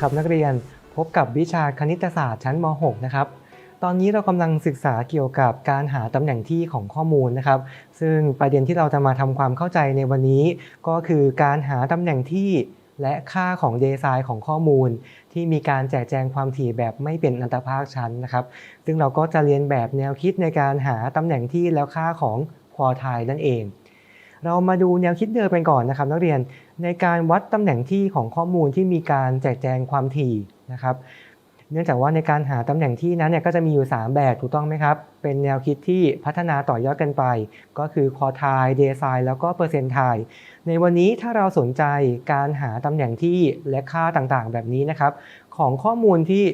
ครับนักเรียนพบกับวิชาคณิตศาสตร์ชั้นม .6 นะครับ ตอนนี้เรากำลังศึกษาเกี่ยวกับการหาตำแหน่งที่ของข้อมูลนะครับ ซึ่งประเด็นที่เราจะมาทำความเข้าใจในวันนี้ ก็คือการหาตำแหน่งที่และค่าของเดไซน์ของข้อมูล ที่มีการแจกแจงความถี่แบบไม่เป็นอันตภาคชั้นนะครับ ซึ่งเราก็จะเรียนแบบแนวคิดในการหาตำแหน่งที่แล้วค่าของควอไทนั่นเอง เรามาดูแนวคิดเดิมกันก่อนนะครับ นักเรียน ในการวัดตำแหน่งที่ของข้อมูลที่มีการแจกแจงความถี่นะครับ เนื่องจากว่าในการหาตำแหน่งที่นั้นเนี่ยก็จะมีอยู่ 3 แบบถูกต้องไหมครับ เป็นแนวคิดที่พัฒนาต่อยอดกันไป ก็คือคอไทเดไซแล้วก็เปอร์เซนต์ไทในวันนี้ถ้าเราสนใจการหาตำแหน่งที่และค่าต่างๆ แบบนี้นะครับ ของข้อมูลที่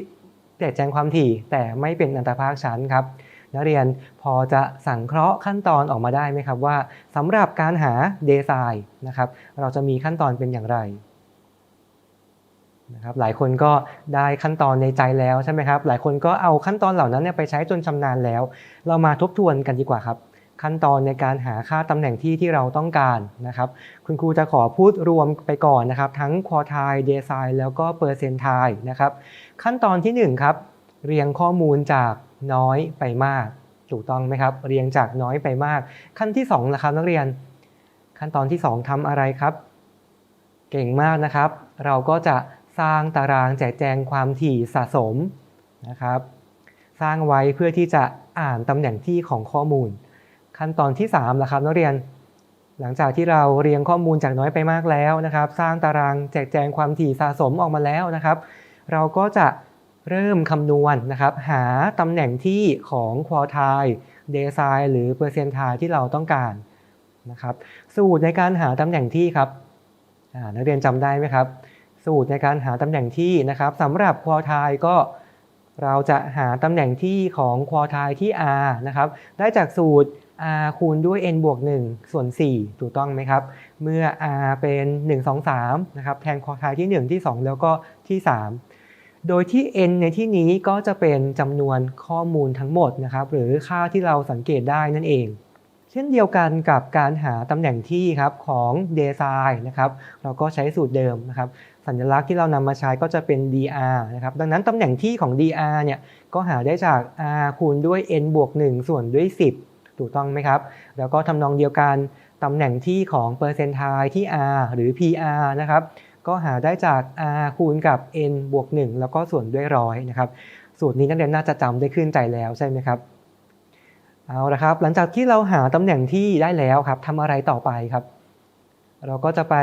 แจกแจงความถี่แต่ไม่เป็นอันตภาคชั้นครับ นักเรียนพอจะสังเคราะห์ขั้นตอนออกมาได้ไหมครับว่าสำหรับการหาเดไซนะครับเราจะมีขั้นตอนเป็นอย่างไรนะครับหลายคนก็ได้ขั้นตอนในใจแล้วใช่ไหมครับหลายคนก็เอาขั้นตอนเหล่านั้นเนี่ยไปใช้จนชำนาญแล้ว เรามาทบทวนกันดีกว่าครับ ขั้นตอนในการหาค่าตำแหน่งที่ที่เราต้องการนะครับคุณครูจะขอพูดรวมไปก่อนนะครับ ทั้งควอไทเดไซแล้วก็เปอร์เซนต์ไทนะครับขั้นตอนที่1ครับเรียงข้อมูลจาก น้อยไปมาก ถูกต้องไหมครับ เรียงจากน้อยไปมาก ขั้นที่2นะครับนักเรียน ขั้นตอนที่ 2ทำอะไรครับ เก่งมากนะครับ เราก็จะสร้างตารางแจกแจงความถี่สะสมนะครับ สร้างไว้เพื่อที่จะอ่านตำแหน่งที่ของข้อมูล ขั้นตอนที่3ละครับนักเรียน หลังจากที่เราเรียงข้อมูลจากน้อยไปมากแล้วนะครับ สร้างตารางแจกแจงความถี่สะสมออกมาแล้วนะครับ เราก็จะ เริ่มคำนวณนะครับ หาตำแหน่งที่ของควอไทเดไซหรือเปอร์เซนต์ไทที่เราต้องการนะครับ สูตรในการหาตำแหน่งที่ครับนักเรียนจำได้ไหมครับ สูตรในการหาตำแหน่งที่นะครับสำหรับควอไทก็เราจะหาตำแหน่งที่ของควอไทที่ r นะครับได้จากสูตร r คูณด้วย n บวก1ส่วน 4 ถูกต้องไหมครับ เมื่อ r เป็น 1 2 3นะครับแทนควอไทที่ 1 ที่ 2 แล้วก็ที่ 3 โดยที่ n ในที่นี้ก็จะเป็นจำนวนข้อมูลทั้งหมดนะครับหรือค่าที่เราสังเกตได้นั่นเอง เช่นเดียวกันกับการหาตำแหน่งที่ครับของ d e s i นะครับเราก็ใช้สูตรเดิมนะครับสัญลักษณ์ที่เรานำมาใช้ก็จะเป็น dr นะครับดังนั้นตำแหน่งที่ของ dr เนี่ยก็หาได้จาก r คูณด้วย n บวก1ส่วนด้วย 10 ถูกต้องไหมครับ แล้วก็ทำนองเดียวกันตำแหน่งที่ของเปอร์เซนต์ไทที่ r หรือ pr นะครับ ก็หาได้จาก r คูณกับ n บวก 1 แล้วก็ส่วนด้วยร้อยนะครับ สูตรนี้นักเรียนน่าจะจำได้ขึ้นใจแล้วใช่ไหมครับ เอาละครับ หลังจากที่เราหาตำแหน่งที่ได้แล้วครับทำอะไรต่อไปครับ เราก็จะไป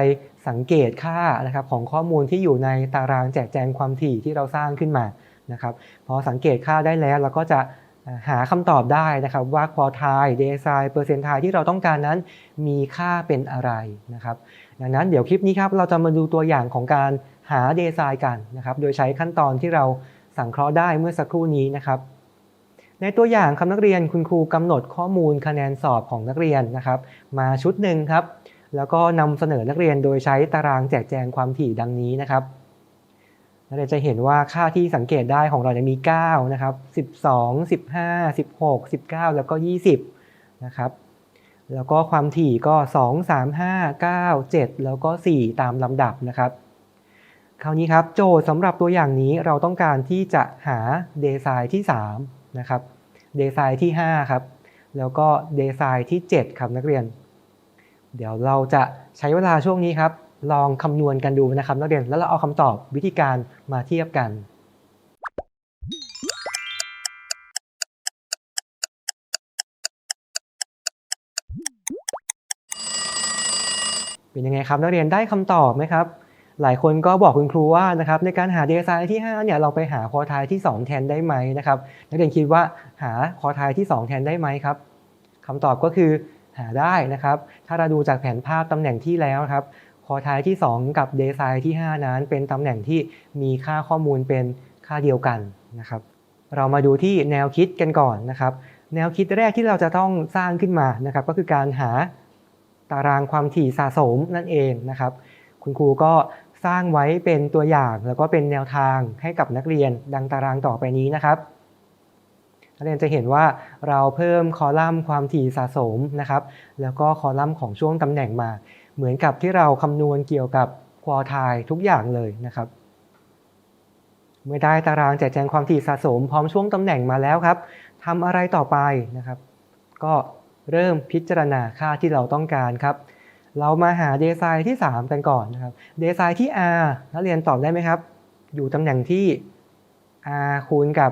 สังเกตค่านะครับของข้อมูลที่อยู่ในตารางแจกแจงความถี่ที่เราสร้างขึ้นมานะครับพอสังเกตค่าได้แล้วเราก็จะหาคำตอบได้นะครับว่าควอไทเดไซเปอร์เซนต์ไทที่เราต้องการนั้นมีค่าเป็นอะไรนะครับ ดังนั้นเดี๋ยวคลิปนี้ครับเราจะมาดูตัวอย่างของการหาเดไซน์กันนะครับ โดยใช้ขั้นตอนที่เราสังเคราะห์ได้เมื่อสักครู่นี้นะครับ ในตัวอย่างคำนักเรียนคุณครูกำหนดข้อมูลคะแนนสอบของนักเรียนนะครับ มาชุดหนึ่งครับ แล้วก็นำเสนอนักเรียนโดยใช้ตารางแจกแจงความถี่ดังนี้นะครับนักเรียนจะเห็นว่าค่าที่สังเกตได้ของเราจะมี9นะครับ12 15 16 19 แล้วก็ 20นะครับ แล้วก็ความถี่ก็ 2 3 5 9 7 แล้วก็ 4 ตามลำดับนะครับ คราวนี้ครับโจทย์สำหรับตัวอย่างนี้เราต้องการที่จะหาเดไซน์ที่3นะครับเดไซน์ที่5ครับแล้วก็เดไซน์ที่ 7 ครับนักเรียน เดี๋ยวเราจะใช้เวลาช่วงนี้ครับ ลองคำนวณกันดูนะครับนักเรียนแล้วเราเอาคำตอบวิธีการมาเทียบกัน เป็นยังไงครับนักเรียนได้คำตอบไหมครับหลายคนก็บอกคุณครูว่านะครับในการหาเดไซน์ที่5เนี่ยเราไปหาคอไทที่ 2 แทนได้ไหมนะครับนักเรียนคิดว่าหาคอไทที่ 2 แทนได้ไหมครับคำตอบก็คือหาได้นะครับ ถ้าเราดูจากแผนภาพตำแหน่งที่แล้วครับคอไทที่ 2 กับเดไซน์ที่ 5 นั้น เป็นตำแหน่งที่มีค่าข้อมูลเป็นค่าเดียวกันนะครับ เรามาดูที่แนวคิดกันก่อนนะครับ แนวคิดแรกที่เราจะต้องสร้างขึ้นมานะครับ ก็คือการหา ตารางความถี่สะสมนั่นเองนะครับ คุณครูก็สร้างไว้เป็นตัวอย่างแล้วก็เป็นแนวทางให้กับนักเรียนดังตารางต่อไปนี้นะครับ นักเรียนจะเห็นว่าเราเพิ่มคอลัมน์ความถี่สะสมนะครับ แล้วก็คอลัมน์ของช่วงตำแหน่งมา เหมือนกับที่เราคำนวณเกี่ยวกับควอไททุกอย่างเลยนะครับ เมื่อได้ตารางแจกแจงความถี่สะสม พร้อมช่วงตำแหน่งมาแล้วครับทำอะไรต่อไปนะครับ ก็ เริ่มพิจารณาค่าที่เราต้องการครับ เรามาหาเดซายที่ 3 กันก่อนนะครับเดซายที่ r นักเรียนตอบได้ไหมครับ อยู่ตำแหน่งที่ r คูณกับ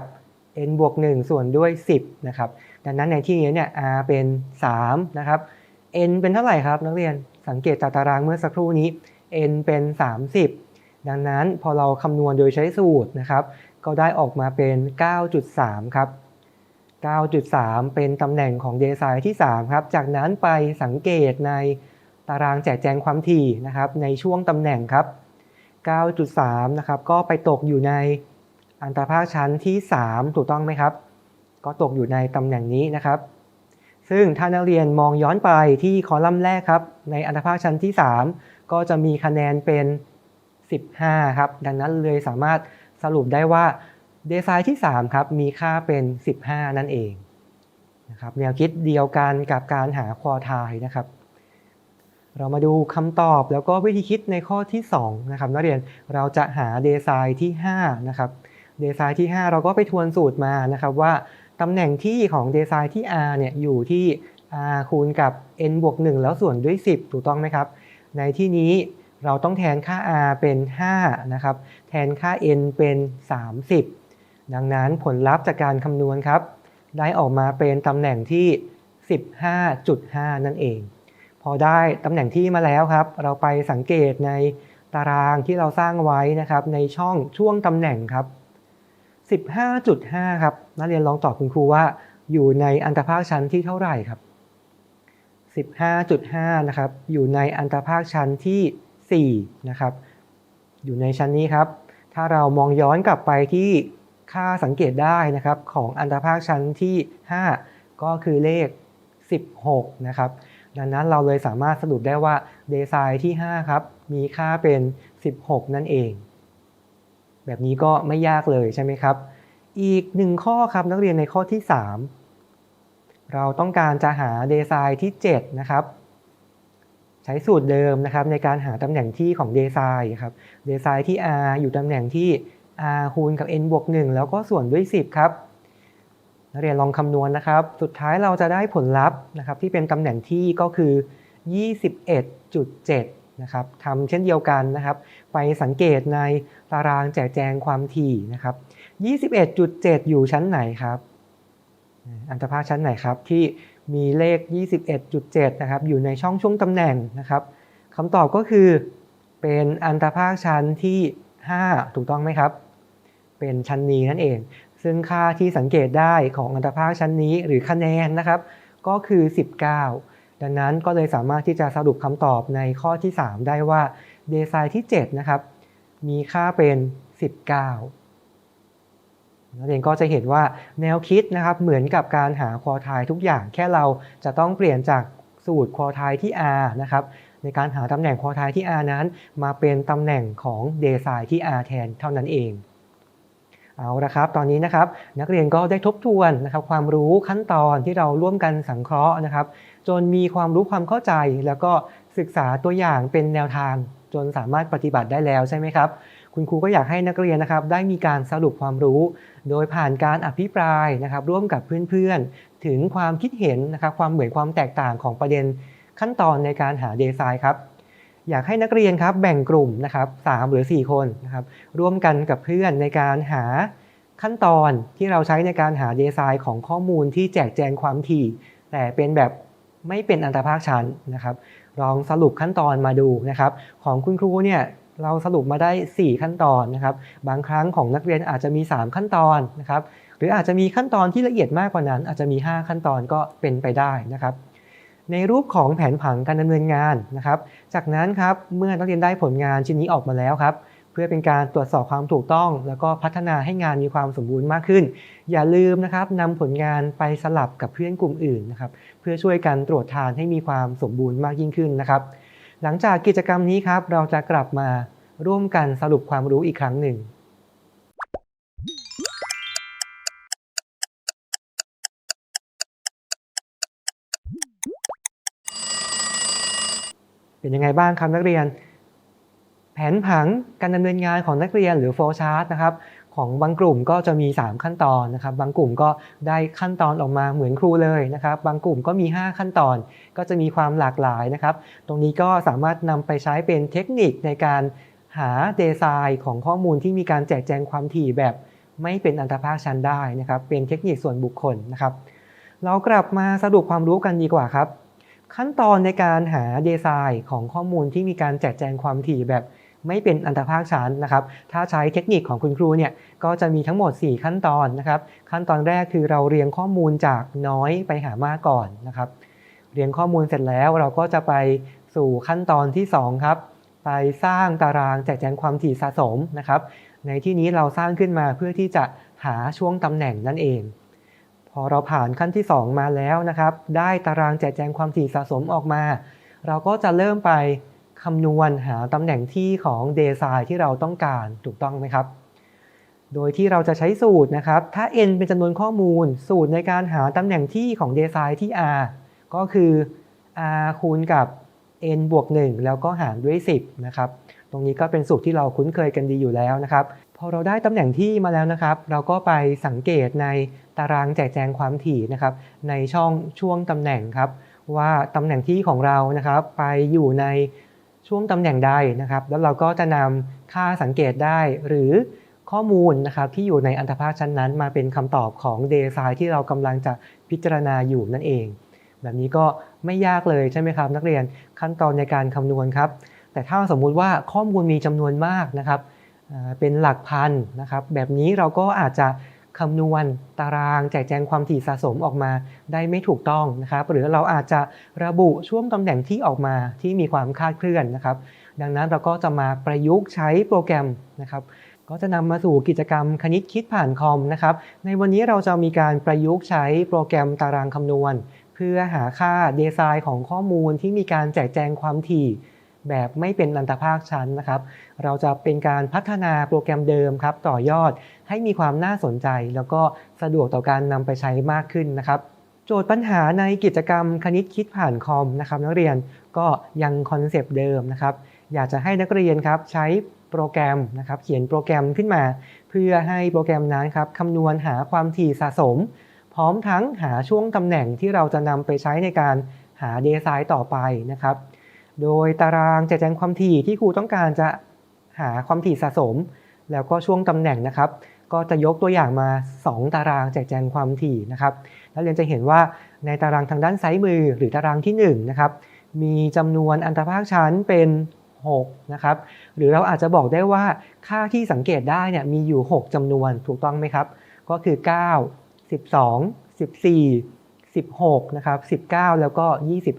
n บวก1ส่วนด้วย 10นะครับดังนั้นในที่นี้เนี่ย r เป็น 3 นะครับ n เป็นเท่าไหร่ครับ นักเรียนสังเกตจากตารางเมื่อสักครู่นี้ n เป็น 30 ดังนั้นพอเราคำนวณโดยใช้สูตรนะครับ ก็ได้ออกมาเป็น 9.3 ครับ 9.3 เป็นตำแหน่งของเดซายที่ 3 ครับ จากนั้นไปสังเกตในตารางแจกแจงความถี่นะครับในช่วงตำแหน่งครับ 9.3 นะครับก็ไปตกอยู่ในอันตรภาคชั้นที่ 3 ถูกต้องไหมครับ ก็ตกอยู่ในตำแหน่งนี้นะครับ ซึ่งถ้านักเรียนมองย้อนไปที่คอลัมน์แรกครับ ในอันตรภาคชั้นที่ 3 ก็จะมีคะแนนเป็น 15 ครับ ดังนั้นเลยสามารถสรุปได้ว่า เดซายที่3ครับมีค่าเป็น 15 นั่นเองนะครับแนวคิดเดียวกันกับการหาควอทายนะครับ เรามาดูคำตอบแล้วก็วิธีคิดในข้อที่2นะครับนักเรียนเราจะหาเดซายที่5นะครับเดซายที่ 5 เราก็ไปทวนสูตรมานะครับว่าตำแหน่งที่ของเดซายที่ r เนี่ยอยู่ที่ r คูณกับ n บวก1แล้วส่วนด้วย 10 ถูกต้องไหมครับ ในที่นี้เราต้องแทนค่า r เป็น 5 นะครับ แทนค่า n เป็น 30 ดังนั้นผลลัพธ์จากการคำนวณครับ ได้ออกมาเป็นตำแหน่งที่ 15.5 นั่นเอง พอได้ตำแหน่งที่มาแล้วครับ เราไปสังเกตในตารางที่เราสร้างไว้นะครับในช่องช่วงตำแหน่งครับ 15.5 ครับนักเรียนลองตอบคุณครูว่า อยู่ในอันตรภาคชั้นที่เท่าไหร่ครับ 15.5 นะครับ อยู่ในอันตรภาคชั้นที่ 4 นะครับ อยู่ในชั้นนี้ครับ ถ้าเรามองย้อนกลับไปที่ ค่าสังเกตได้นะครับของอันตรภาคชั้นที่ 5 ก็คือเลข 16 นะครับ ดังนั้นเราเลยสามารถสรุปได้ว่าเดซายที่ 5 ครับ มีค่าเป็น 16 นั่นเอง แบบนี้ก็ไม่ยากเลยใช่ไหมครับ อีกหนึ่งข้อครับนักเรียนในข้อที่ 3 เราต้องการจะหาเดซายที่ 7 นะครับใช้สูตรเดิมนะครับในการหาตำแหน่งที่ของเดซายครับเดซายที่ r อยู่ตำแหน่งที่ r คูณกับ n บวก1แล้วก็ส่วนด้วย 10 ครับนักเรียนลองคำนวณนะครับ สุดท้ายเราจะได้ผลลัพธ์นะครับที่เป็นตำแหน่งที่ก็คือ 21.7 นะครับทำเช่นเดียวกันนะครับ ไปสังเกตในตารางแจกแจงความถี่นะครับ 21.7 อยู่ชั้นไหนครับ อันตรภาคชั้นไหนครับที่มีเลข 21.7 นะครับอยู่ในช่องช่วงตำแหน่งนะครับคำตอบก็คือเป็นอันตรภาคชั้นที่ 5 ถูกต้องไหมครับ เป็นชั้นนี้นั่นเอง ซึ่งค่าที่สังเกตได้ของอันตรภาคชั้นนี้หรือคะแนนนะครับ ก็คือ 19 ดังนั้นก็เลยสามารถที่จะสรุปคำตอบในข้อที่ 3 ได้ว่าเดซายที่7นะครับมีค่าเป็น 19นักเรียนก็จะเห็นว่าแนวคิดนะครับเหมือนกับการหาควอไทายทุกอย่างแค่เราจะต้องเปลี่ยนจากสูตรควอไทายที่ r นะครับในการหาตำแหน่งควอไทายที่ r นั้น มาเป็นตำแหน่งของเดซายที่ r แทนเท่านั้นเอง เอาละครับ ตอนนี้นะครับนักเรียนก็ได้ทบทวนนะครับความรู้ขั้นตอนที่เราร่วมกันสังเคราะห์นะครับ จนมีความรู้ความเข้าใจ แล้วก็ศึกษาตัวอย่างเป็นแนวทาง จนสามารถปฏิบัติได้แล้วใช่ไหมครับ คุณครูก็อยากให้นักเรียนนะครับ ได้มีการสรุปความรู้ โดยผ่านการอภิปรายนะครับ ร่วมกับเพื่อนๆ ถึงความคิดเห็นนะครับความเหมือนความแตกต่างของประเด็นขั้นตอนในการหาเดซายครับ อยากให้นักเรียนครับแบ่งกลุ่มนะครับ3หรือ 4 คนนะครับร่วมกันกับเพื่อนในการหาขั้นตอนที่เราใช้ในการหาดีไซน์ของข้อมูลที่แจกแจงความถี่ แต่เป็นแบบไม่เป็นอันตรภาคชั้นนะครับลองสรุปขั้นตอนมาดูนะครับของคุณครูเนี่ยเราสรุปมาได้ 4 ขั้นตอนนะครับบางครั้งของนักเรียนอาจจะมี 3 ขั้นตอนนะครับหรืออาจจะมีขั้นตอนที่ละเอียดมากกว่านั้น อาจจะมี 5 ขั้นตอนก็เป็นไปได้นะครับ ในรูปของแผนผังการดำเนินงานนะครับ จากนั้นครับเมื่อนักเรียนได้ผลงานชิ้นนี้ออกมาแล้วครับ เพื่อเป็นการตรวจสอบความถูกต้อง แล้วก็พัฒนาให้งานมีความสมบูรณ์มากขึ้น อย่าลืมนะครับนำผลงานไปสลับกับเพื่อนกลุ่มอื่นนะครับเพื่อช่วยกันตรวจทานให้มีความสมบูรณ์มากยิ่งขึ้นนะครับ หลังจากกิจกรรมนี้ครับเราจะกลับมาร่วมกันสรุปความรู้อีกครั้งหนึ่ง เป็นยังไงบ้างครับนักเรียน แผนผังการดำเนินงานของนักเรียนหรือ flow chart นะครับของบางกลุ่มก็จะมี 3 ขั้นตอนนะครับ บางกลุ่มก็ได้ขั้นตอนออกมาเหมือนครูเลยนะครับ บางกลุ่มก็มี 5 ขั้นตอน ก็จะมีความหลากหลายนะครับ ตรงนี้ก็สามารถนำไปใช้เป็นเทคนิคในการหาดีไซน์ของข้อมูลที่มีการแจกแจงความถี่แบบไม่เป็นอันตรภาคชั้นได้นะครับ เป็นเทคนิคส่วนบุคคลนะครับ เรากลับมาสรุปความรู้กันดีกว่าครับ ขั้นตอนในการหาดีไซน์ของข้อมูลที่มีการแจกแจงความถี่แบบไม่เป็นอันตรภาคชั้นนะครับ ถ้าใช้เทคนิคของคุณครูเนี่ยก็จะมีทั้งหมด 4 ขั้นตอนนะครับ ขั้นตอนแรกคือเราเรียงข้อมูลจากน้อยไปหามากก่อนนะครับ เรียงข้อมูลเสร็จแล้วเราก็จะไปสู่ขั้นตอนที่ 2 ครับ ไปสร้างตารางแจกแจงความถี่สะสมนะครับ ในที่นี้เราสร้างขึ้นมาเพื่อที่จะหาช่วงตำแหน่งนั่นเอง พอเราผ่านขั้นที่ 2 มาแล้วนะครับ ได้ตารางแจกแจงความถี่สะสมออกมา เราก็จะเริ่มไปคำนวณหาตำแหน่งที่ของเดซายที่เราต้องการถูกต้องไหมครับ โดยที่เราจะใช้สูตรนะครับ ถ้า n เป็นจำนวนข้อมูล สูตรในการหาตำแหน่งที่ของเดซายที่ r ก็คือ r คูณกับ n บวก 1 แล้วก็หารด้วย 10 นะครับ ตรงนี้ก็เป็นสูตรที่เราคุ้นเคยกันดีอยู่แล้วนะครับ พอเราได้ตำแหน่งที่มาแล้วนะครับ เราก็ไปสังเกตในตารางแจกแจงความถี่นะครับ ในช่องช่วงตำแหน่งครับ ว่าตำแหน่งที่ของเรานะครับ ไปอยู่ในช่วงตำแหน่งใดนะครับ แล้วเราก็จะนำค่าสังเกตได้หรือข้อมูลนะครับที่อยู่ในอันตรภาคชั้นนั้นมาเป็นคำตอบของเดซายที่เรากำลังจะพิจารณาอยู่นั่นเอง แบบนี้ก็ไม่ยากเลยใช่ไหมครับ นักเรียนขั้นตอนในการคำนวณครับ แต่ถ้าสมมุติว่าข้อมูลมีจำนวนมากนะครับ เป็นหลักพันนะครับแบบนี้เราก็อาจจะคำนวณตารางแจกแจงความถี่สะสมออกมาได้ไม่ถูกต้องนะครับ หรือเราอาจจะระบุช่วงตำแหน่งที่ออกมาที่มีความคาดเคลื่อนนะครับ ดังนั้นเราก็จะมาประยุกต์ใช้โปรแกรมนะครับก็จะนำมาสู่กิจกรรมคณิตคิดผ่านคอมนะครับ ในวันนี้เราจะมีการประยุกต์ใช้โปรแกรมตารางคำนวณ เพื่อหาค่าเดไซน์ของข้อมูลที่มีการแจกแจงความถี่ แบบไม่เป็นอันตภาคชั้นนะครับ เราจะเป็นการพัฒนาโปรแกรมเดิมครับ ต่อยอดให้มีความน่าสนใจ แล้วก็สะดวกต่อการนำไปใช้มากขึ้นนะครับ โจทย์ปัญหาในกิจกรรมคณิตคิดผ่านคอมนะครับ นักเรียนก็ยังคอนเซปต์เดิมนะครับ อยากจะให้นักเรียนครับใช้โปรแกรมนะครับ เขียนโปรแกรมขึ้นมา เพื่อให้โปรแกรมนั้นครับคำนวณหาความถี่สะสม พร้อมทั้งหาช่วงตำแหน่งที่เราจะนำไปใช้ในการหาเดซายต่อไปนะครับ โดยตารางแจกแจงความถี่ที่ครูต้องการจะหาความถี่สะสม แล้วก็ช่วงตำแหน่งนะครับ ก็จะยกตัวอย่างมา 2 ตารางแจกแจงความถี่นะครับแล้วเรียนจะเห็นว่าในตารางทางด้านซ้ายมือหรือตารางที่ 1 นะครับ มีจำนวนอันตรภาคชั้นเป็น6นะครับ หรือเราอาจจะบอกได้ว่าค่าที่สังเกตได้เนี่ยมีอยู่ 6จำนวนถูกต้องไหมครับ ก็คือ 9 12 14 16 นะครับ 19 แล้วก็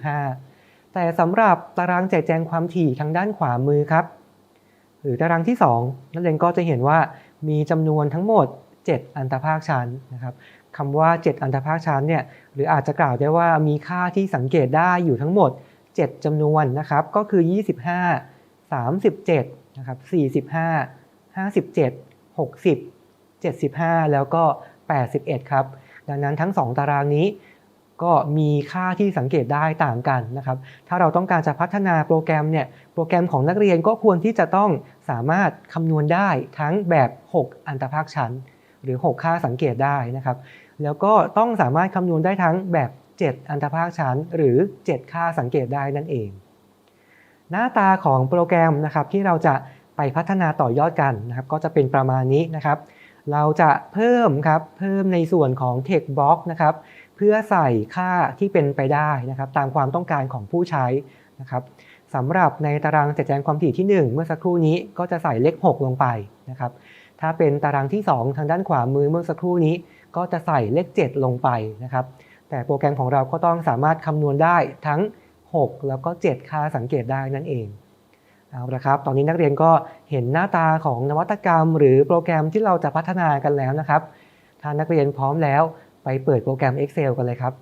25 แต่สำหรับตารางแจกแจงความถี่ทางด้านขวามือครับ หรือตารางที่ 2 นักเรียนก็จะเห็นว่ามีจำนวนทั้งหมด 7 อันตรภาคชั้นนะครับคำว่า 7 อันตรภาคชั้นเนี่ยหรืออาจจะกล่าวได้ว่ามีค่าที่สังเกตได้อยู่ทั้งหมด 7จำนวนนะครับก็คือ 25 37นะครับ45 57 60 75 แล้วก็ 81 ครับ ดังนั้นทั้ง 2 ตารางนี้ ก็มีค่าที่สังเกตได้ต่างกันนะครับ ถ้าเราต้องการจะพัฒนาโปรแกรมเนี่ย โปรแกรมของนักเรียนก็ควรที่จะต้องสามารถคำนวณได้ทั้งแบบ 6 อันตรภาคชั้น หรือ 6 ค่าสังเกตได้นะครับ แล้วก็ต้องสามารถคำนวณได้ทั้งแบบ 7 อันตรภาคชั้น หรือ 7 ค่าสังเกตได้นั่นเอง หน้าตาของโปรแกรมนะครับที่เราจะไปพัฒนาต่อยอดกันนะครับ ก็จะเป็นประมาณนี้นะครับ เราจะเพิ่มครับเพิ่มในส่วนของ text box นะครับ เพื่อใส่ค่าที่เป็นไปได้นะครับ ตามความต้องการของผู้ใช้นะครับสำหรับในตารางแจกแจงความถี่ที่ 1 เมื่อสักครู่นี้ก็จะใส่เลข 6 ลงไปนะครับ ถ้าเป็นตารางที่ 2 ทางด้านขวามือเมื่อสักครู่นี้ ก็จะใส่เลข 7 ลงไปนะครับ แต่โปรแกรมของเราก็ต้องสามารถคำนวณได้ทั้ง 6 แล้วก็ 7 ค่าสังเกตได้นั่นเองเอาละครับ ตอนนี้นักเรียนก็เห็นหน้าตาของนวัตกรรม หรือโปรแกรมที่เราจะพัฒนากันแล้วนะครับ ถ้านักเรียนพร้อมแล้ว ไปเปิดโปรแกรม Excel กันเลยครับ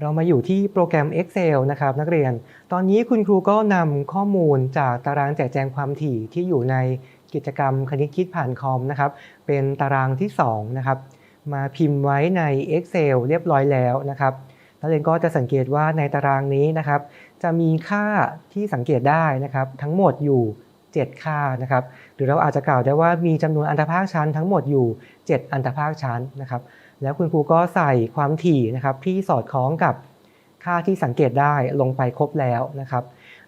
เรามาอยู่ที่โปรแกรม Excel นะครับนักเรียน ตอนนี้คุณครูก็นำข้อมูลจากตารางแจกแจงความถี่ที่อยู่ในกิจกรรมคณิตคิดผ่านคอมนะครับ เป็นตารางที่2นะครับ มาพิมพ์ไว้ใน Excel เรียบร้อยแล้วนะครับ นักเรียนก็จะสังเกตว่าในตารางนี้นะครับ จะมีค่าที่สังเกตได้นะครับ ทั้งหมดอยู่ 7 ค่านะครับ หรือเราอาจจะกล่าวได้ว่ามีจำนวนอันตภาคชั้นทั้งหมดอยู่ 7 อันตภาคชั้นนะครับ แล้วคุณครูก็ใส่ความถี่นะครับที่สอดคล้องกับค่าที่สังเกตได้ลงไปครบแล้วนะครับ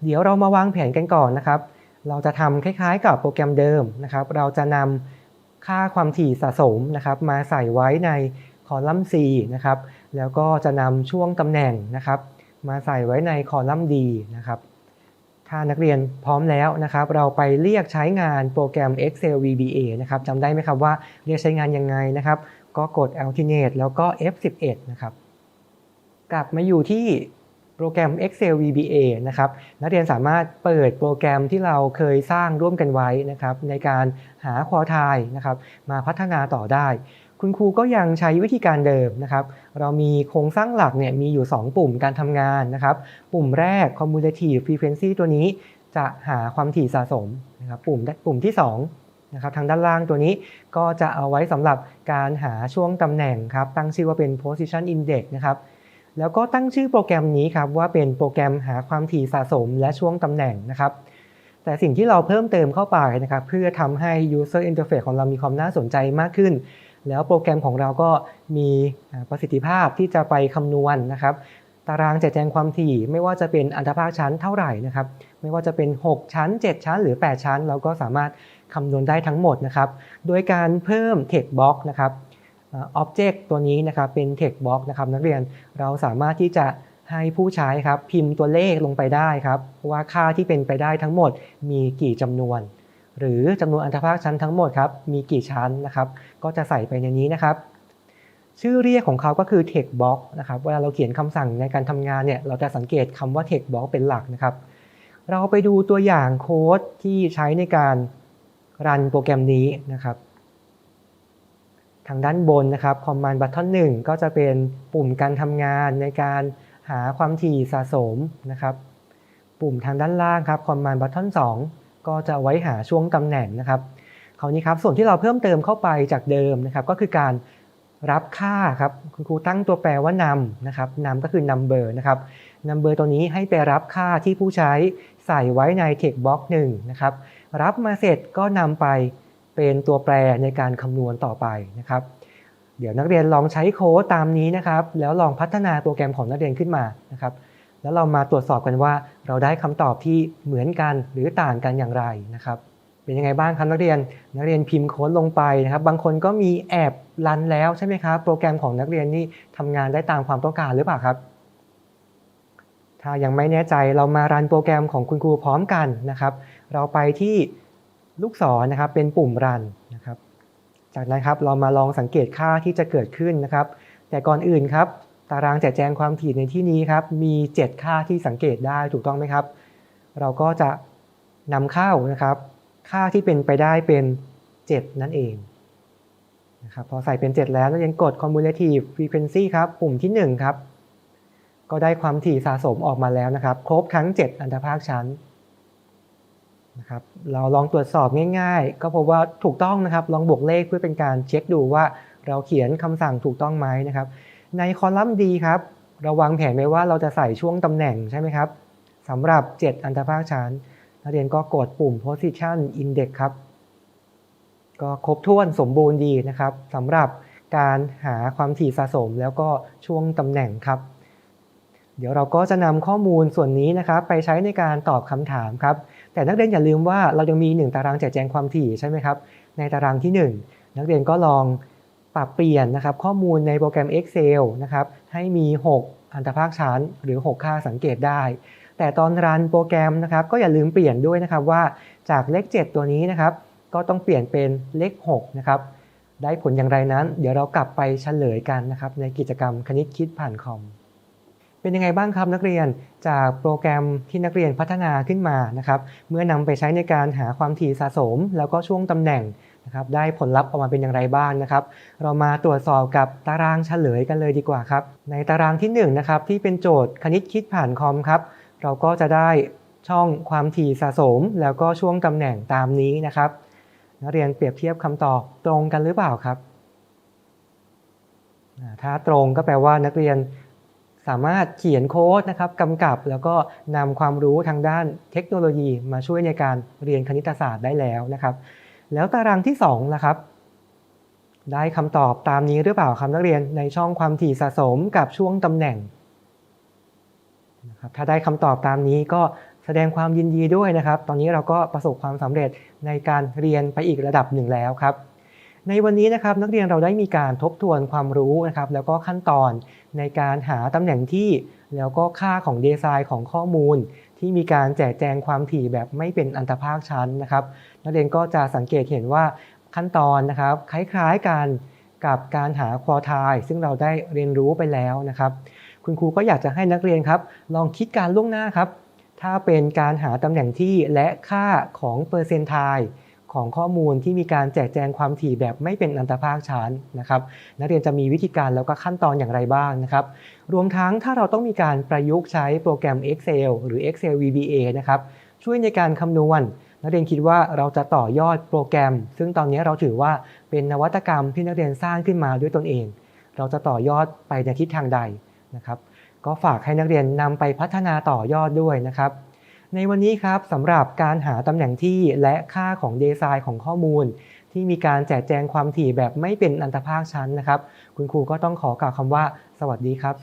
เดี๋ยวเรามาวางแผนกันก่อนนะครับ เราจะทำคล้ายๆ กับโปรแกรมเดิมนะครับ เราจะนำค่าความถี่สะสมนะครับ มาใส่ไว้ในคอลัมน์ C นะครับ แล้วก็จะนำช่วงตำแหน่งนะครับ มาใส่ไว้ในคอลัมน์ D นะครับ ถ้านักเรียนพร้อมแล้วนะครับ เราไปเรียกใช้งานโปรแกรม Excel VBA นะครับจำได้ไหมครับว่าเรียกใช้งานยังไงนะครับ ก็กด Alternate แล้วก็ F11 นะครับ กลับมาอยู่ที่โปรแกรม Excel VBA นะครับ นักเรียนสามารถเปิดโปรแกรมที่เราเคยสร้างร่วมกันไว้นะครับ ในการหาควอไทายนะครับ มาพัฒนาต่อได้ คุณครูก็ยังใช้วิธีการเดิมนะครับ เรามีโครงสร้างหลักเนี่ยมีอยู่ 2 ปุ่มการทำงานนะครับ ปุ่มแรก cumulative frequency ตัวนี้จะหาความถี่สะสมนะครับ ปุ่มปุ่มที่ 2 นะครับทางด้านล่างตัวนี้ก็จะเอาไว้สำหรับการหาช่วงตำแหน่งครับตั้งชื่อว่าเป็น position index นะครับแล้วก็ตั้งชื่อโปรแกรมนี้ครับว่าเป็นโปรแกรมหาความถี่สะสมและช่วงตำแหน่งนะครับแต่สิ่งที่เราเพิ่มเติมเข้าไปนะครับเพื่อทำให้ user interface ของเรามีความน่าสนใจมากขึ้น แล้วโปรแกรมของเราก็มีประสิทธิภาพที่จะไปคำนวณนะครับตารางแจกแจงความถี่ไม่ว่าจะเป็นอันตภาคชั้นเท่าไหร่นะครับไม่ว่าจะเป็น 6 ชั้น 7 ชั้น หรือ 8 ชั้น เราก็สามารถ คำนวณได้ทั้งหมดนะครับ โดยการเพิ่ม text box นะครับอ็อบเจกต์ตัวนี้นะครับเป็น text box นะครับนักเรียนเราสามารถที่จะให้ผู้ใช้ครับพิมพ์ตัวเลขลงไปได้ครับว่าค่าที่เป็นไปได้ทั้งหมดมีกี่จำนวน หรือจำนวนอันตภาคชั้นทั้งหมดครับมีกี่ชั้นนะครับ ก็จะใส่ไปในนี้นะครับ ชื่อเรียกของเขาก็คือ text box นะครับเวลาเราเขียนคำสั่งในการทำงานเนี่ยเราจะสังเกตคำว่า text box เป็นหลักนะครับ เราไปดูตัวอย่างโค้ดที่ใช้ในการ รันโปรแกรมนี้นะครับ ทางด้านบนนะครับ command button 1 ก็จะเป็นปุ่มการทำงานในการหาความถี่สะสมนะครับ ปุ่มทางด้านล่างครับ command button 2 ก็จะไว้หาช่วงตำแหน่งนะครับคราวนี้ครับส่วนที่เราเพิ่มเติมเข้าไปจากเดิมนะครับ ก็คือการรับค่าครับคุณครูตั้งตัวแปรว่านำนะครับนำก็คือ number นะครับ number ตัวนี้ให้ไปรับค่าที่ผู้ใช้ ใส่ไว้ใน text box 1นะครับ รับมาเสร็จก็นำไปเป็นตัวแปรในการคำนวณต่อไปนะครับ เดี๋ยวนักเรียนลองใช้โค้ดตามนี้นะครับ แล้วลองพัฒนาโปรแกรมของนักเรียนขึ้นมานะครับ แล้วเรามาตรวจสอบกันว่าเราได้คำตอบที่เหมือนกันหรือต่างกันอย่างไรนะครับเป็นยังไงบ้างครับนักเรียนนักเรียนพิมพ์โค้ดลงไปนะครับ บางคนก็มีแอบรันแล้วใช่ไหมครับโปรแกรมของนักเรียนนี่ทำงานได้ตามความต้องการหรือเปล่าครับ ถ้ายังไม่แน่ใจเรามารันโปรแกรมของคุณครูพร้อมกันนะครับ เราไปที่ลูกศรนะครับเป็นปุ่มรันนะครับ จากนั้นครับเรามาลองสังเกตค่าที่จะเกิดขึ้นนะครับ แต่ก่อนอื่นครับ ตารางแจกแจงความถี่ในที่นี้ครับมี 7 ค่าที่สังเกตได้ถูกต้องไหมครับ เราก็จะนำเข้านะครับ ค่าที่เป็นไปได้เป็น 7 นั่นเองนะครับพอใส่เป็น 7 แล้วเรียนกด cumulative frequency ครับ ปุ่มที่ 1 ครับ ก็ได้ความถี่สะสมออกมาแล้วนะครับ ครบทั้ง 7 อันตภาคชั้นนะครับเราลองตรวจสอบง่ายๆ ก็พบว่าถูกต้องนะครับ ลองบวกเลขเพื่อเป็นการเช็คดูว่าเราเขียนคำสั่งถูกต้องไหมนะครับ ในคอลัมน์ D ครับเราวางแผนไว้ว่าเราจะใส่ช่วงตำแหน่งใช่ไหมครับสำหรับ 7 อันตภาคชั้น นักเรียนก็กดปุ่ม position index ครับ ก็ครบถ้วนสมบูรณ์ดีนะครับสำหรับการหาความถี่สะสมแล้วก็ช่วงตำแหน่งครับ เดี๋ยวเราก็จะนำข้อมูลส่วนนี้นะครับไปใช้ในการตอบคำถามครับ แต่นักเรียนอย่าลืมว่าเรายังมี 1 ตารางแจกแจงความถี่ใช่ไหมครับ ในตารางที่ 1 นักเรียนก็ลองปรับเปลี่ยนนะครับข้อมูลในโปรแกรม Excel นะครับให้มี 6 อันตภาคชั้น หรือ 6 ค่าสังเกตได้ แต่ตอนรันโปรแกรมนะครับก็อย่าลืมเปลี่ยนด้วยนะครับว่าจากเลข 7 ตัวนี้นะครับก็ต้องเปลี่ยนเป็นเลข6นะครับได้ผลอย่างไรนั้น เดี๋ยวเรากลับไปเฉลยกันนะครับในกิจกรรมคณิตคิดผ่านคอม เป็นยังไงบ้างครับนักเรียนจากโปรแกรมที่นักเรียนพัฒนาขึ้นมานะครับเมื่อนำไปใช้ในการหาความถี่สะสม แล้วก็ช่วงตำแหน่งนะครับได้ผลลัพธ์ออกมาเป็นอย่างไรบ้างนะครับ เรามาตรวจสอบกับตารางเฉลยกันเลยดีกว่าครับในตารางที่1นงนะครับที่เป็นโจทย์คณิตคิดผ่านคอมครับเราก็จะได้ช่องความถี่สะสม แล้วก็ช่วงตำแหน่งตามนี้นะครับนักเรียนเปรียบเทียบคำตอบตรงกันหรือเปล่าครับถ้าตรงก็แปลว่านักเรียน สามารถเขียนโค้ดนะครับกำกับแล้วก็นำความรู้ทางด้านเทคโนโลยีมาช่วยในการเรียนคณิตศาสตร์ได้แล้วนะครับ แล้วตารางที่2นะครับ ได้คำตอบตามนี้หรือเปล่าครับนักเรียนในช่องความถี่สะสมกับช่วงตำแหน่งนะครับถ้าได้คำตอบตามนี้ก็แสดงความยินดีด้วยนะครับ ตอนนี้เราก็ประสบความสำเร็จในการเรียนไปอีกระดับหนึ่งแล้วครับ ในวันนี้นะครับนักเรียนเราได้มีการทบทวนความรู้นะครับแล้วก็ขั้นตอนในการหาตำแหน่งที่แล้วก็ค่าของดีไซน์ของข้อมูล ที่มีการแจกแจงความถี่แบบไม่เป็นอันตภาคชั้นนะครับ นักเรียนก็จะสังเกตเห็นว่าขั้นตอนนะครับคล้ายๆกันกับการหาควอไทซึ่งเราได้เรียนรู้ไปแล้วนะครับ คุณครูก็อยากจะให้นักเรียนครับ ลองคิดการล่วงหน้าครับ ถ้าเป็นการหาตำแหน่งที่และค่าของเปอร์เซนต์ไท ของข้อมูลที่มีการแจกแจงความถี่แบบไม่เป็นอันตภาคชั้นนะครับนักเรียนจะมีวิธีการแล้วก็ขั้นตอนอย่างไรบ้างนะครับรวมทั้งถ้าเราต้องมีการประยุกต์ใช้โปรแกรม Excel หรือ Excel VBA นะครับช่วยในการคำนวณนักเรียนคิดว่าเราจะต่อยอดโปรแกรม ซึ่งตอนนี้เราถือว่าเป็นนวัตกรรมที่นักเรียนสร้างขึ้นมาด้วยตนเอง เราจะต่อยอดไปในทิศทางใดนะครับ ก็ฝากให้นักเรียนนำไปพัฒนาต่อยอดด้วยนะครับ ในวันนี้ครับสำหรับการหาตำแหน่งที่และค่าของดีไซน์ของข้อมูล ที่มีการแจกแจงความถี่แบบไม่เป็นอันตภาคชั้นนะครับ คุณครูก็ต้องขอกล่าวคำว่า สวัสดีครับ